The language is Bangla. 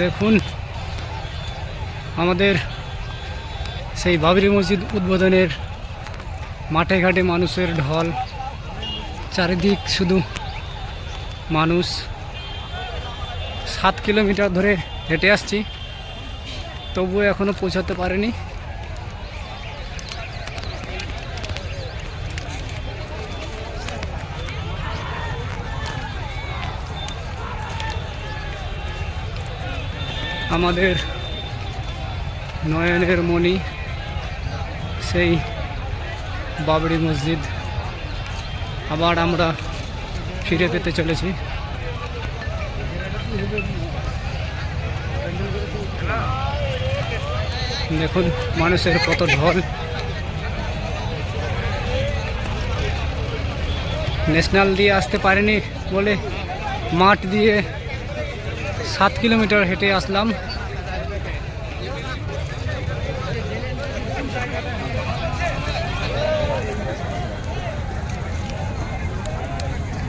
দেখুন, আমাদের সেই বাবরি মসজিদ উদ্বোধনের মাঠে ঘাটে মানুষের ঢল, চারিদিক শুধু মানুষ। সাত কিলোমিটার ধরে হেঁটে আসছি, তবুও এখনও পৌঁছাতে পারেনি। আমাদের নয়নের মণি, সেই বাবরি মসজিদ। আবার আমরা ফিরে পেতে চলেছি। দেখুন, মানুষের কত ঢল। ন্যাশনাল দিয়ে আসতে পারেনি বলে মাঠ দিয়ে সাত কিলোমিটার হেঁটে আসলাম।